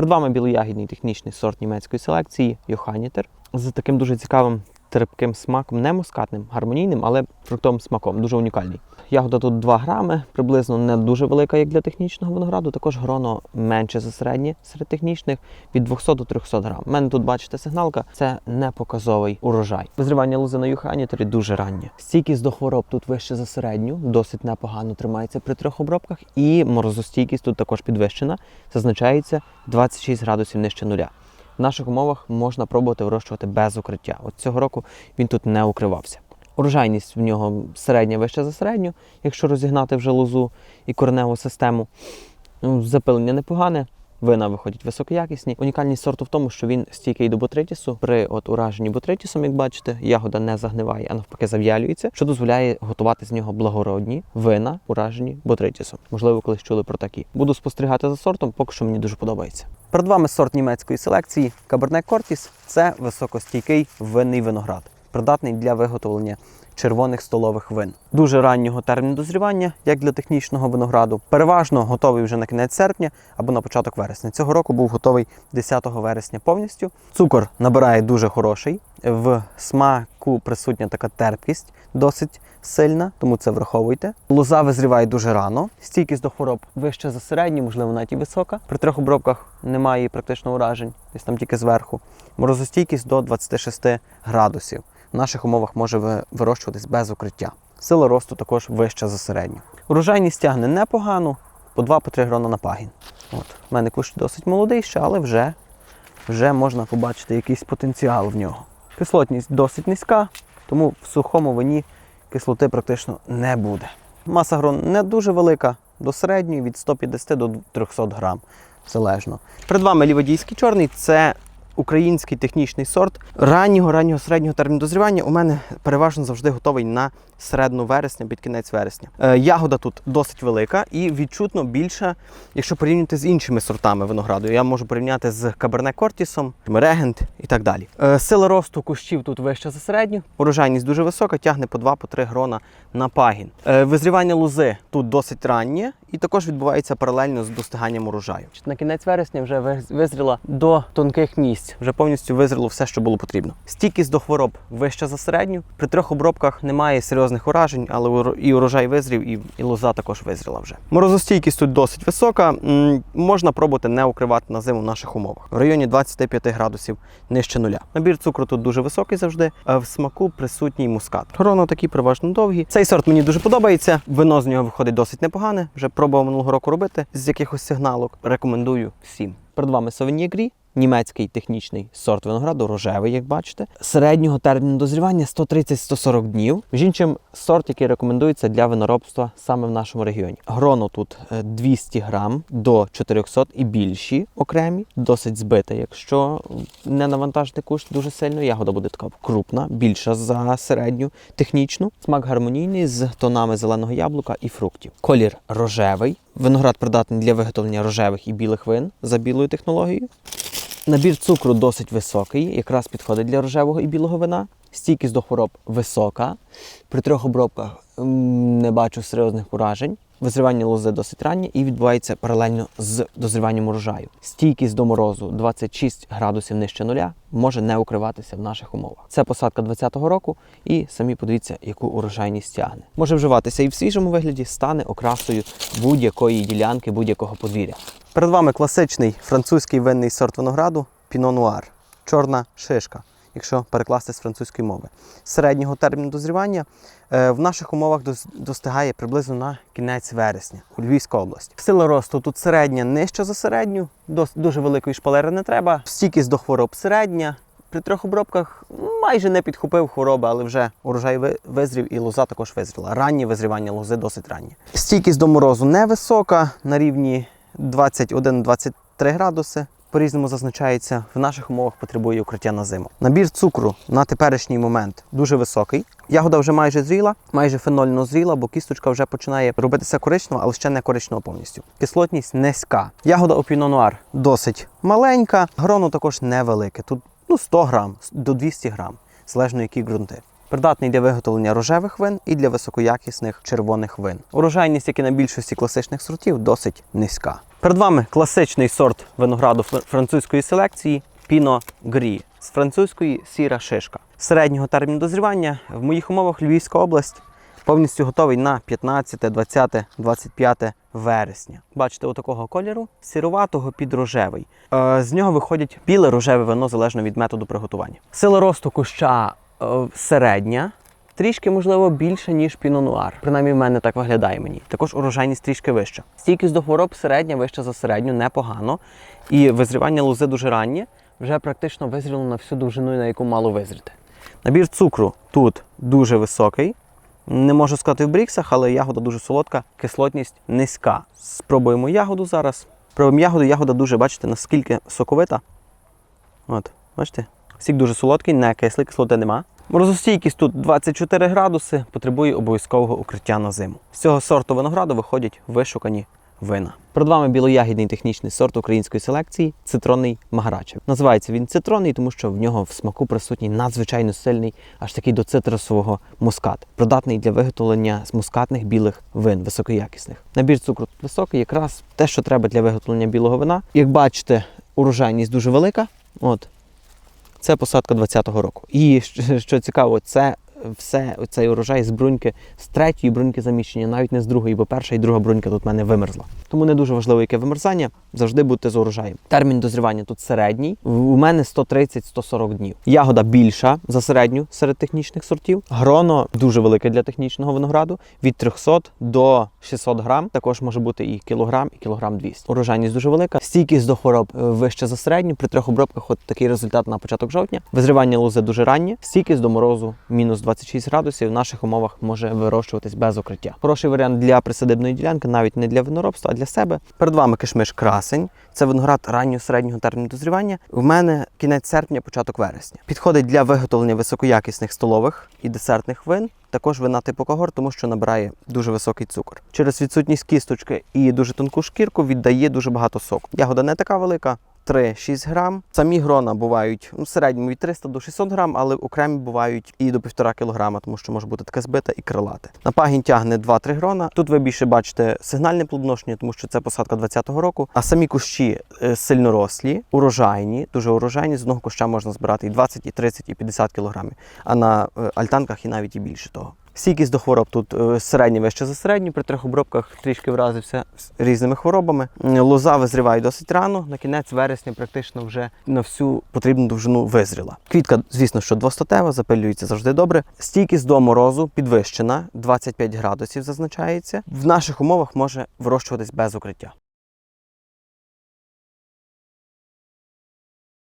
Перед вами білоягідний технічний сорт німецької селекції Йоханітер з таким дуже цікавим терпким смаком, не мускатним, гармонійним, але фруктовим смаком, дуже унікальний. Ягода тут 2 грами, приблизно не дуже велика, як для технічного винограду. Також гроно менше за середнє серед технічних від 200 до 300 грам. У мене тут бачите сигналка, це не показовий урожай. Визрівання лози на юханітері дуже раннє. Стійкість до хвороб тут вище за середню, досить непогано тримається при трьох обробках. І морозостійкість тут також підвищена, зазначається 26 градусів нижче нуля. В наших умовах можна пробувати вирощувати без укриття. От цього року він тут не укривався. Урожайність в нього середня вища за середню, якщо розігнати вже лозу і кореневу систему. Ну, Запилення непогане, вина виходять високоякісні. Унікальність сорту в тому, що він стійкий до ботритісу. При от ураженні ботритісом, як бачите, ягода не загниває, а навпаки зав'ялюється, що дозволяє готувати з нього благородні вина, уражені ботритісом. Можливо, колись чули про такі. Буду спостерігати за сортом, поки що мені дуже подобається. Перед вами сорт німецької селекції Cabernet Cortis. Це високостійкий винний виноград, придатний для виготовлення червоних столових вин. Дуже раннього терміну дозрівання, як для технічного винограду. Переважно готовий вже на кінець серпня або на початок вересня. Цього року був готовий 10 вересня повністю. Цукор набирає дуже хороший. В смаку присутня така терпкість, досить сильна, тому це враховуйте. Лоза визріває дуже рано. Стійкість до хвороб вища за середню, можливо, навіть і висока. При трьох обробках немає практично уражень, десь там тільки зверху. Морозостійкість до 26 градусів. В наших умовах може вирощуватись без укриття. Сила росту також вища за середню. Урожайність тягне непогано, по 2-3 грона на пагін. От. У мене кущ досить молодий ще, але вже, вже можна побачити якийсь потенціал в нього. Кислотність досить низька, тому в сухому вині кислоти практично не буде. Маса грон не дуже велика, до середньої від 150 до 300 грам, залежно. Перед вами ліводійський чорний це український технічний сорт раннього, раннього середнього терміну дозрівання. У мене переважно завжди готовий на середину вересня, під кінець вересня. Е, ягода тут досить велика і відчутно більша, якщо порівняти з іншими сортами винограду. Я можу порівняти з Каберне Кортісом, Регент і так далі. Е, сила росту кущів тут вища за середню. Урожайність дуже висока, тягне по 2-3 грона на пагін. Е, визрівання лози тут досить раннє і також відбувається паралельно з достиганням урожаю. На кінець вересня вже визріла до тонких місць, вже повністю визріло все, що було потрібно. Стійкість до хвороб вища за середню. При трьох обробках немає серйозних уражень, але і урожай визрів, і, і лоза також визріла вже. Морозостійкість тут досить висока. Можна пробувати не укривати на зиму в наших умовах. В районі 25 градусів нижче нуля. Набір цукру тут дуже високий завжди. а В смаку присутній мускат. Гроно такі переважно довгі. Цей сорт мені дуже подобається. Вино з нього виходить досить непогане. Вже пробував минулого року робити з якихось сигналок. Рекомендую всім. Перед вами Sauvignon Gris, німецький технічний сорт винограду, рожевий, як бачите. Середнього терміну дозрівання 130-140 днів. Між іншим, сорт, який рекомендується для виноробства саме в нашому регіоні. Гроно тут е, 200 грам до 400 і більші окремі, досить збите. Якщо не навантажити кущ дуже сильно, ягода буде така крупна, більша за середню технічну. Смак гармонійний з тонами зеленого яблука і фруктів. Колір рожевий. Виноград придатний для виготовлення рожевих і білих вин за білою технологією. Набір цукру досить високий, якраз підходить для рожевого і білого вина. Стійкість до хвороб висока. При трьох обробках не бачу серйозних уражень. Визрівання лози досить раннє і відбувається паралельно з дозріванням урожаю. Стійкість до морозу 26 градусів нижче нуля може не укриватися в наших умовах. Це посадка 2020 року, і самі подивіться, яку урожайність тягне. Може вживатися і в свіжому вигляді, стане окрасою будь-якої ділянки, будь-якого подвір'я. Перед вами класичний французький винний сорт винограду Pinot Noir. Чорна шишка, якщо перекласти з французької мови. Середнього терміну дозрівання е, в наших умовах достигає приблизно на кінець вересня у Львівській області. Сила росту тут середня нижча за середню, дуже великої шпалери не треба. Стійкість до хвороб середня. При трьох обробках майже не підхопив хвороби, але вже урожай визрів і лоза також визріла. Раннє визрівання лози досить раннє. Стійкість до морозу невисока, на рівні 21-23 градуси. По-різному зазначається, в наших умовах потребує укриття на зиму. Набір цукру на теперішній момент дуже високий. Ягода вже майже зріла, майже фенольно зріла, бо кісточка вже починає робитися коричнева, але ще не коричнева повністю. Кислотність низька. Ягода Pinot досить маленька, гроно також невелике. Тут ну, 100 грам до 200 грам, залежно які ґрунти. Придатний для виготовлення рожевих вин і для високоякісних червоних вин. Урожайність, як і на більшості класичних сортів, досить низька. Перед вами класичний сорт винограду французької селекції Піно Грі з французької сіра шишка. Середнього терміну дозрівання в моїх умовах Львівська область повністю готовий на 15, 20, 25 вересня. Бачите, отакого кольору сіруватого під рожевий. Е, з нього виходить біле рожеве вино залежно від методу приготування. Сила росту куща середня. Трішки, можливо, більше, ніж пінонуар. Принаймні, в мене так виглядає мені. Також урожайність трішки вища. Стійкість до хвороб середня, вища за середню, непогано. І визрівання лози дуже раннє, вже практично визріло на всю довжину, на яку мало визріти. Набір цукру тут дуже високий. Не можу сказати в бріксах, але ягода дуже солодка, кислотність низька. Спробуємо ягоду зараз. Пробуємо ягоду, ягода дуже, бачите, наскільки соковита. От, бачите? Сік дуже солодкий, не кислий, кислоти нема. Морозостійкість тут 24 градуси, потребує обов'язкового укриття на зиму. З цього сорту винограду виходять вишукані вина. Перед вами білоягідний технічний сорт української селекції цитронний Магарачев. Називається він цитронний, тому що в нього в смаку присутній надзвичайно сильний, аж такий до цитрусового мускат, придатний для виготовлення з мускатних білих вин, високоякісних. Набір цукру тут високий, якраз те, що треба для виготовлення білого вина. Як бачите, урожайність дуже велика. От це посадка 20-го року. І що- цікаво, це все цей урожай з бруньки з третьої бруньки заміщення, навіть не з другої, бо перша і друга брунька тут в мене вимерзла. Тому не дуже важливо, яке вимерзання, завжди будьте з урожаєм. Термін дозрівання тут середній. У мене 130-140 днів. Ягода більша за середню серед технічних сортів. Гроно дуже велике для технічного винограду від 300 до 600 грам. Також може бути і кілограм, і кілограм 200. Урожайність дуже велика. Стійкість до хвороб е, вища за середню. При трьох обробках от такий результат на початок жовтня. Визрівання лози дуже раннє. Стійкість до морозу мінус 26 градусів. В наших умовах може вирощуватись без укриття. Хороший варіант для присадибної ділянки, навіть не для виноробства, а для себе. Перед вами кишмиш красень. Це виноград раннього середнього терміну дозрівання. У мене кінець серпня, початок вересня. Підходить для виготовлення високоякісних столових і десертних вин. Також вина типу когор, тому що набирає дуже високий цукор. Через відсутність кісточки і дуже тонку шкірку віддає дуже багато соку. Ягода не така велика. 3-6 грам. Самі грона бувають ну, в середньому від 300 до 600 грам, але окремі бувають і до 1,5 кілограма, тому що може бути таке збите і крилате. На пагінь тягне 2-3 грона. Тут ви більше бачите сигнальне плодоношення, тому що це посадка 20-го року. А самі кущі е, сильнорослі, урожайні, дуже урожайні. З одного куща можна збирати і 20, і 30, і 50 кілограмів. А на е, альтанках і навіть і більше того. Стійкість до хвороб тут е, середня вище за середню, при трьох обробках трішки вразився різними хворобами. Лоза визріває досить рано, на кінець вересня практично вже на всю потрібну довжину визріла. Квітка, звісно, що двостатева, запилюється завжди добре. Стійкість до морозу підвищена, 25 градусів зазначається. В наших умовах може вирощуватись без укриття.